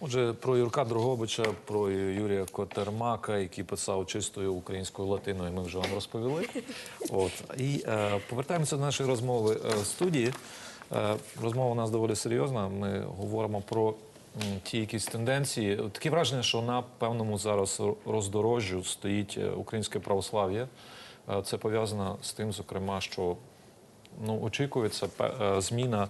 Отже, про Юрка Дрогобича, про Юрія Котермака, який писав чистою українською латиною, ми вже вам розповіли. От. І е, повертаємося до нашої розмови е, в студії. Е, розмова у нас доволі серйозна. Ми говоримо про ті якісь тенденції. Таке враження, що на певному зараз роздорожжю стоїть е, українське православ'я. Е, Це пов'язано з тим, зокрема, що ну, очікується зміна,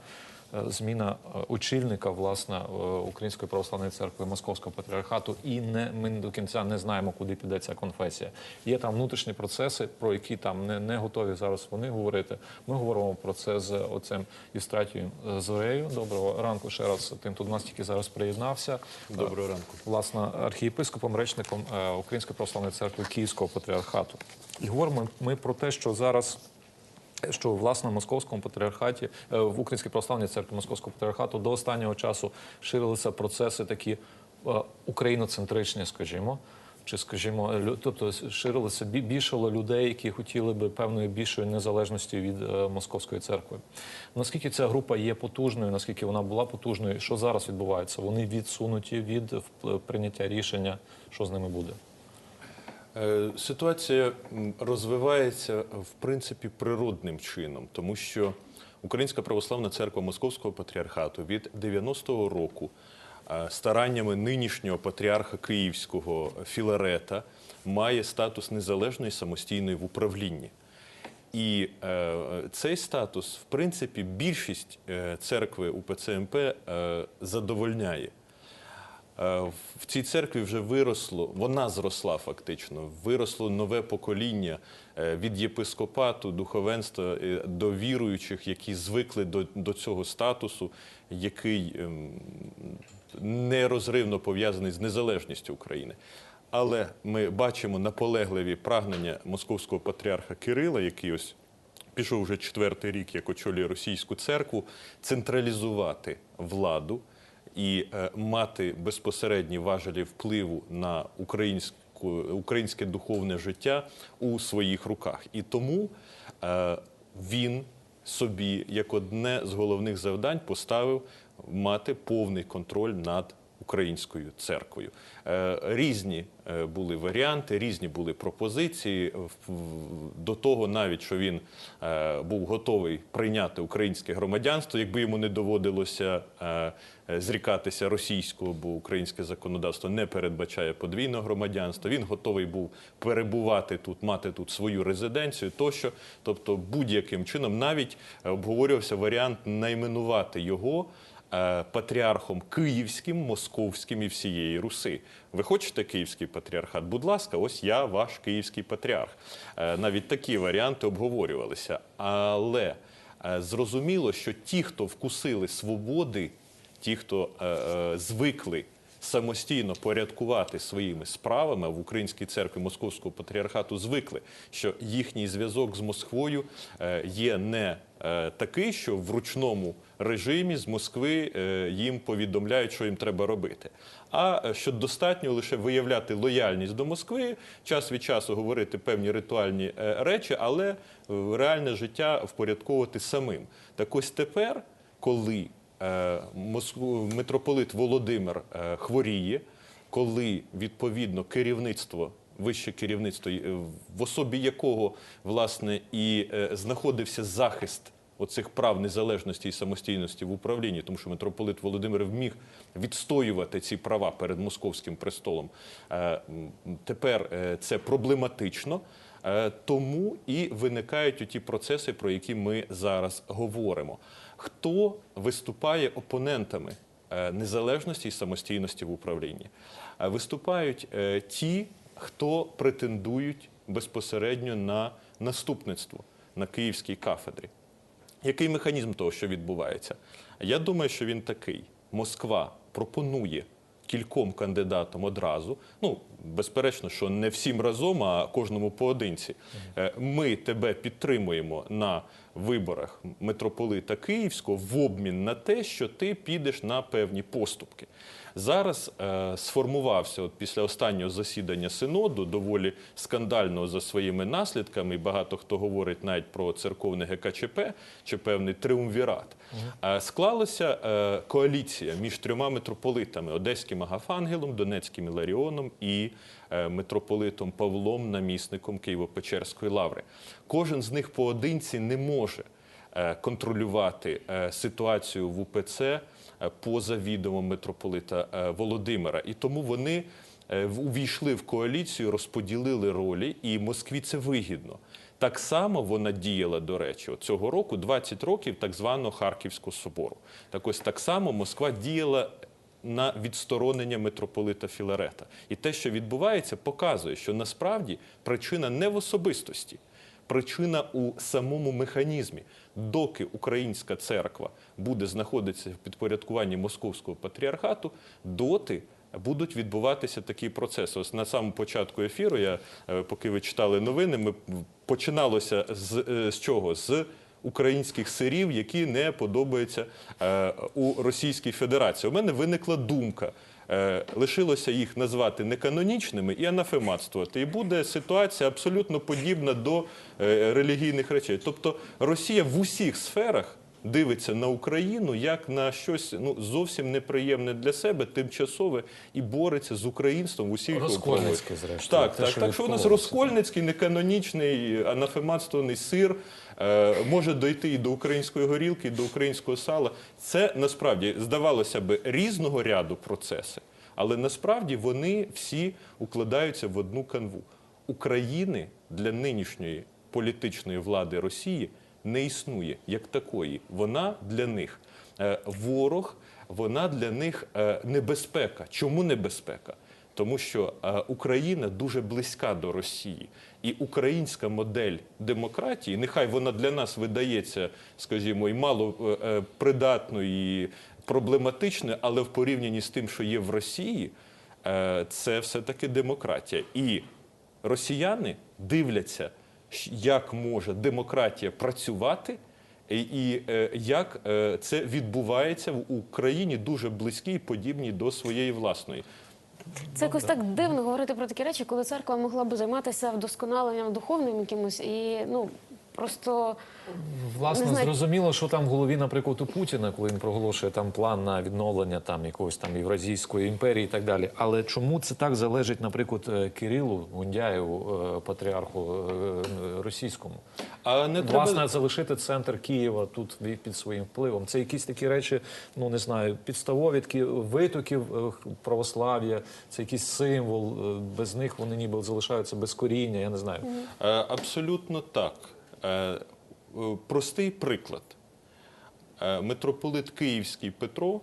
зміна е, очільника власне е, Української православної церкви Московського патріархату, і не ми до кінця не знаємо, куди піде ця конфесія. Є там внутрішні процеси, про які там не, не готові зараз вони говорити. Ми говоримо про це з оцем Євстратієм е, Зорею. Доброго ранку ще раз. Тим, хто до нас тільки зараз приєднався. Доброго ранку. Власне, архієпископом, речником е, Української православної церкви Київського патріархату. І говоримо ми про те, що зараз. Що власне в московському патріархаті е, в Українській православній церкві Московського патріархату до останнього часу ширилися процеси такі е, україноцентричні, скажімо, чи скажімо, тобто ширилося більшало людей, які хотіли би певної більшої незалежності від е, московської церкви. Наскільки ця група є потужною, наскільки вона була потужною, що зараз відбувається? Вони відсунуті від прийняття рішення, що з ними буде. Е, Ситуація розвивається в принципі природним чином, тому що Українська православна церква Московського патріархату від 90-го року е, стараннями нинішнього патріарха Київського Філарета має статус незалежної самостійної в управлінні. І е, цей статус, в принципі, більшість е, церкви УПЦ МП е, задовольняє. Е, В цій церкві вже виросло, вона зросла фактично, виросло нове покоління е, від єпископату, духовенства е, до віруючих, які звикли до, до цього статусу, який ем, нерозривно пов'язаний з незалежністю України. Але ми бачимо наполегливі прагнення московського патріарха Кирила, який ось пішов вже четвертий рік, як очолює російську церкву, централізувати владу і е, мати безпосередні важелі впливу на українську, українське духовне життя у своїх руках. І тому е, він собі як одне з головних завдань поставив мати повний контроль над українською церквою. Е, Різні е, були варіанти, різні були пропозиції. До того навіть, що він е, був готовий прийняти українське громадянство, якби йому не доводилося зрікатися російського, бо українське законодавство не передбачає подвійного громадянства. Він готовий був перебувати тут, мати тут свою резиденцію тощо. Тобто, будь-яким чином навіть обговорювався варіант найменувати його патріархом київським, московським і всієї Руси. Ви хочете київський патріархат? Будь ласка, ось я ваш київський патріарх. Е, Навіть такі варіанти обговорювалися. Але е, зрозуміло, що ті, хто вкусили свободи, ті, хто е, е, звикли самостійно порядкувати своїми справами в українській церкві Московського патріархату звикли, що їхній зв'язок з Москвою е, є не е, такий, що в ручному режимі з Москви е, їм повідомляють, що їм треба робити. А що достатньо лише виявляти лояльність до Москви, час від часу говорити певні ритуальні речі, але реальне життя впорядковувати самим. Так ось тепер, коли митрополит Володимир е, хворіє, коли відповідно керівництво, вище керівництво, е, в особі якого власне і е, знаходився захист оцих прав незалежності і самостійності в управлінні, тому що митрополит Володимир вміг відстоювати ці права перед московським престолом. Е, Тепер е, це проблематично. Е, Тому і виникають ті процеси, про які ми зараз говоримо. Хто виступає опонентами е, незалежності і самостійності в управлінні? Е, Виступають ті, хто претендують безпосередньо на наступництво на київській кафедрі. Який механізм того, що відбувається? Я думаю, що він такий: Москва пропонує кільком кандидатам одразу. Ну, безперечно, що не всім разом, а кожному поодинці. Е, Ми тебе підтримуємо на виборах митрополита Київського в обмін на те, що ти підеш на певні поступки. Зараз е, сформувався от після останнього засідання синоду, доволі скандального за своїми наслідками. і Багато хто говорить навіть про церковне ГКЧП чи певний триумвірат. Е, склалася е, коаліція між трьома митрополитами: Одеським Агафангелом, Донецьким Іларіоном і е, митрополитом Павлом, намісником Києво-Печерської лаври. Кожен з них поодинці не може е, контролювати е, ситуацію в УПЦ поза відомом митрополита е, Володимира. І тому вони е, увійшли в коаліцію, розподілили ролі, і Москві це вигідно. Так само вона діяла, до речі, цього року 20 років так званого Харківського собору. Так ось так само Москва діяла на відсторонення митрополита Філарета. І те, що відбувається, показує, що насправді причина не в особистості. Причина у самому механізмі. Доки українська церква буде знаходитися в підпорядкуванні московського патріархату, доти будуть відбуватися такі процеси. Ось на самому початку ефіру, я е, поки ви читали новини, ми починалося з, е, з чого? З українських сирів, які не подобаються е, у Російській Федерації. У мене виникла думка. Е, лишилося їх назвати неканонічними і анафематствувати. І буде ситуація абсолютно подібна до е, релігійних речей. Тобто Росія в усіх сферах дивиться на Україну як на щось ну, зовсім неприємне для себе, тимчасове, і бореться з українством в усіх його зрештою, Так, так, так, що у нас розкольницький, неканонічний, анафематствований сир е, може дойти і до української горілки, і до українського сала. Це насправді здавалося би різного ряду процеси, але насправді вони всі укладаються в одну канву. України для нинішньої політичної влади Росії не існує як такої. Вона для них е, ворог, вона для них е, небезпека. Чому небезпека? Тому що е, Україна дуже близька до Росії, і українська модель демократії, нехай вона для нас видається, скажімо, і мало придатною, і проблематичною, але в порівнянні з тим, що є в Росії, це все-таки демократія. І росіяни дивляться, як може демократія працювати. І, е, як е, це відбувається в Україні дуже близькій подібній до своєї власної. Це якось так дивно говорити про такі речі, коли церква могла б займатися вдосконаленням духовним якимось і ну просто Власне, знаю. зрозуміло, що там в голові, наприклад, у Путіна, коли він проголошує там план на відновлення там якогось там Євразійської імперії і так далі. Але чому це так залежить, наприклад, е, Кирилу Гундяєву, е, патріарху е, російському? А не Власне, треба залишити центр Києва тут під своїм впливом. Це якісь такі речі, ну не знаю, підставові такі витоків православ'я, це якийсь символ. Без них вони ніби залишаються без коріння. Я не знаю. Абсолютно так. Е, е, Простий приклад. Е, Митрополит Київський Петро,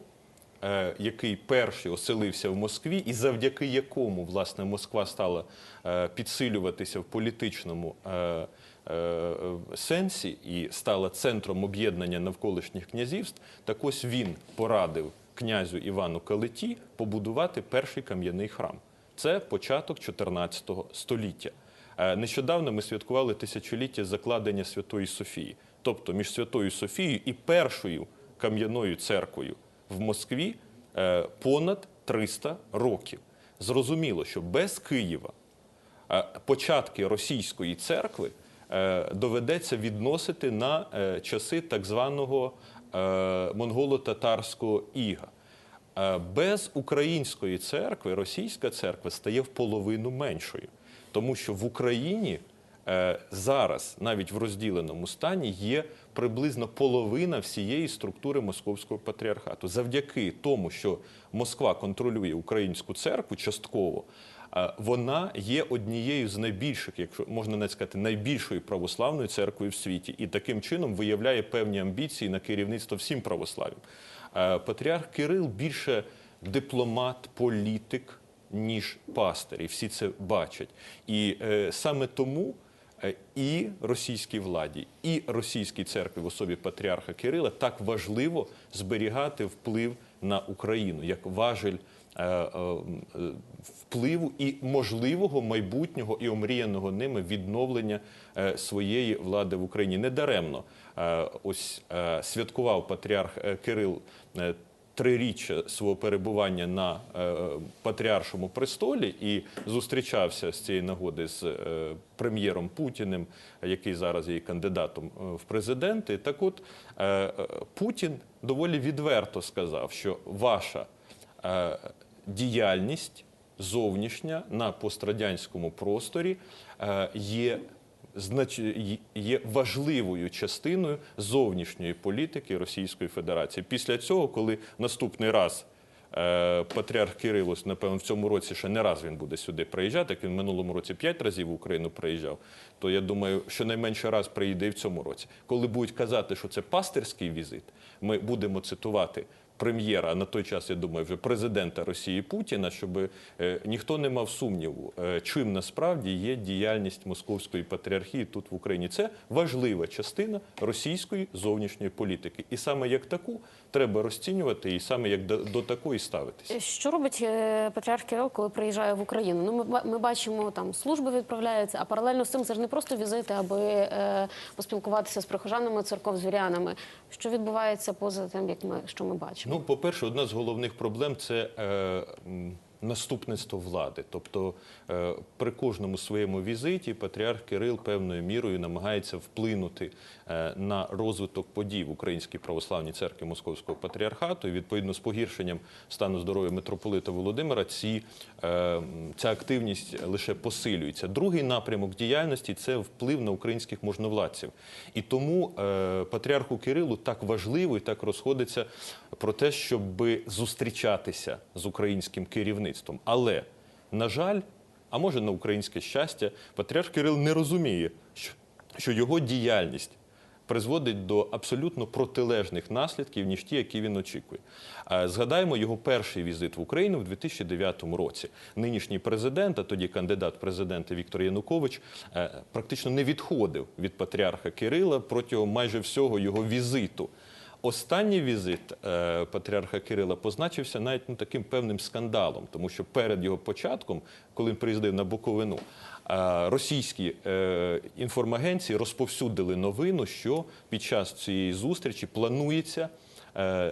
який перший оселився в Москві, і завдяки якому власне Москва стала підсилюватися в політичному сенсі і стала центром об'єднання навколишніх князівств, так ось він порадив князю Івану Калиті побудувати перший кам'яний храм. Це початок 14 століття. Е, Нещодавно ми святкували тисячоліття закладення Святої Софії. Тобто між Святою Софією і першою кам'яною церквою в Москві е, понад 300 років. Зрозуміло, що без Києва е, початки російської церкви доведеться відносити на часи так званого монголо-татарського іга. Без української церкви російська церква стає в половину меншою, тому що в Україні е, зараз, навіть в розділеному стані, є приблизно половина всієї структури московського патріархату. Завдяки тому, що Москва контролює українську церкву частково. е, Вона є однією з найбільших, якщо можна навіть сказати, найбільшою православною церквою в світі, і таким чином виявляє певні амбіції на керівництво всім православ'ям. Е, Патріарх Кирил більше дипломат, політик, ніж пастир, і всі це бачать. І е, саме тому е, і російській владі, і російській церкві в особі патріарха Кирила так важливо зберігати вплив на Україну як важель е, е, впливу і можливого майбутнього і омріяного ними відновлення своєї влади в Україні. Недаремно ось святкував патріарх Кирил. Триріччя свого перебування на е, патріаршому престолі і зустрічався з цієї нагоди з е, прем'єром Путіним, який зараз є кандидатом е, в президенти. Так от Путін доволі відверто сказав, що ваша діяльність зовнішня на пострадянському просторі є. Є- важливою частиною зовнішньої політики Російської Федерації. Після цього, коли наступний раз е, патріарх Кирилос, напевно, в цьому році ще не раз він буде сюди приїжджати, як він в минулому році п'ять разів в Україну приїжджав, то я думаю, що найменше раз приїде і в цьому році. Коли будуть казати, що це пастирський візит, ми будемо цитувати прем'єра, на той час, я думаю, вже президента Росії Путіна, щоб е, ніхто не мав сумніву, е, чим насправді є діяльність московської патріархії тут в Україні. Це важлива частина російської зовнішньої політики, і саме як таку треба розцінювати, і саме як до, до такої ставитися. Що робить е, патріарх Кирил, коли приїжджає в Україну? Ну, ми, ми бачимо, там служби відправляються, а паралельно з цим це ж не просто візити, аби е, поспілкуватися з прихожанами церков, з вірянами. Що відбувається поза тим, як ми що ми бачимо? Ну, по-перше, одна з головних проблем це е, наступництво влади. Тобто е, при кожному своєму візиті патріарх Кирил певною мірою намагається вплинути е, на розвиток подій в Українській православній церкві Московського патріархату. І відповідно з погіршенням стану здоров'я митрополита Володимира ці, е, ця активність лише посилюється. Другий напрямок діяльності це вплив на українських можновладців. І тому патріарху Кирилу так важливо і так розходиться про те, щоб зустрічатися з українським керівництвом. Але, на жаль, а може на українське щастя, патріарх Кирил не розуміє, що, його діяльність призводить до абсолютно протилежних наслідків, ніж ті, які він очікує. Згадаємо його перший візит в Україну в 2009 році. Нинішній президент, а тоді кандидат в президенти Віктор Янукович, е, практично не відходив від патріарха Кирила протягом майже всього його візиту. Останній візит е, патріарха Кирила позначився навіть ну, таким певним скандалом, тому що перед його початком, коли він приїздив на Буковину, е, російські е, інформагенції розповсюдили новину, що під час цієї зустрічі планується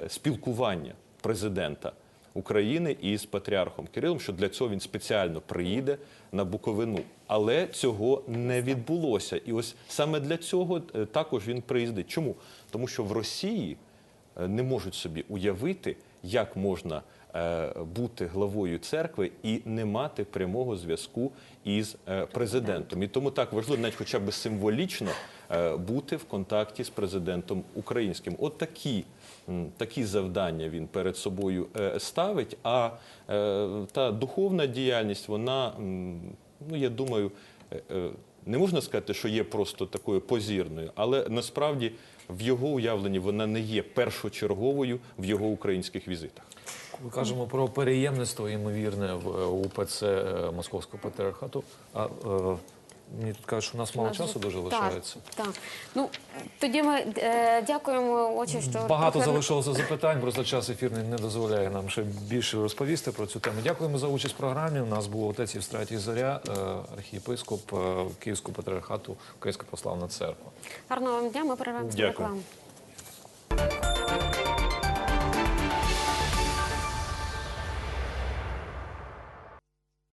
спілкування президента України із патріархом Кирилом, що для цього він спеціально приїде на Буковину. Але цього не відбулося. І ось саме для цього е, також він приїздить. Чому? Тому що в Росії е, не можуть собі уявити, як можна е, бути главою церкви і не мати прямого зв'язку із президентом. І тому так важливо, навіть хоча б символічно, бути в контакті з президентом українським. От такі, такі завдання він перед собою е, ставить. А е, та духовна діяльність, вона, ну я думаю, е, е, не можна сказати, що є просто такою позірною, але насправді в його уявленні вона не є першочерговою в його українських візитах. Ми кажемо про переємництво, ймовірне в е, УПЦ е, Московського патріархату. А е, мені тут кажуть, що у нас мало часу дуже лишається. Так, так. Ну тоді ми е, дякуємо, очі, що Багато залишилося запитань, просто час ефірний не дозволяє нам ще більше розповісти про цю тему. Дякуємо за участь в програмі. У нас був отець Євстратій Зоря, е, архієпископ е, Київського патріархату Українська Православна Церква. Гарного вам дня. Ми перервемося рекламу.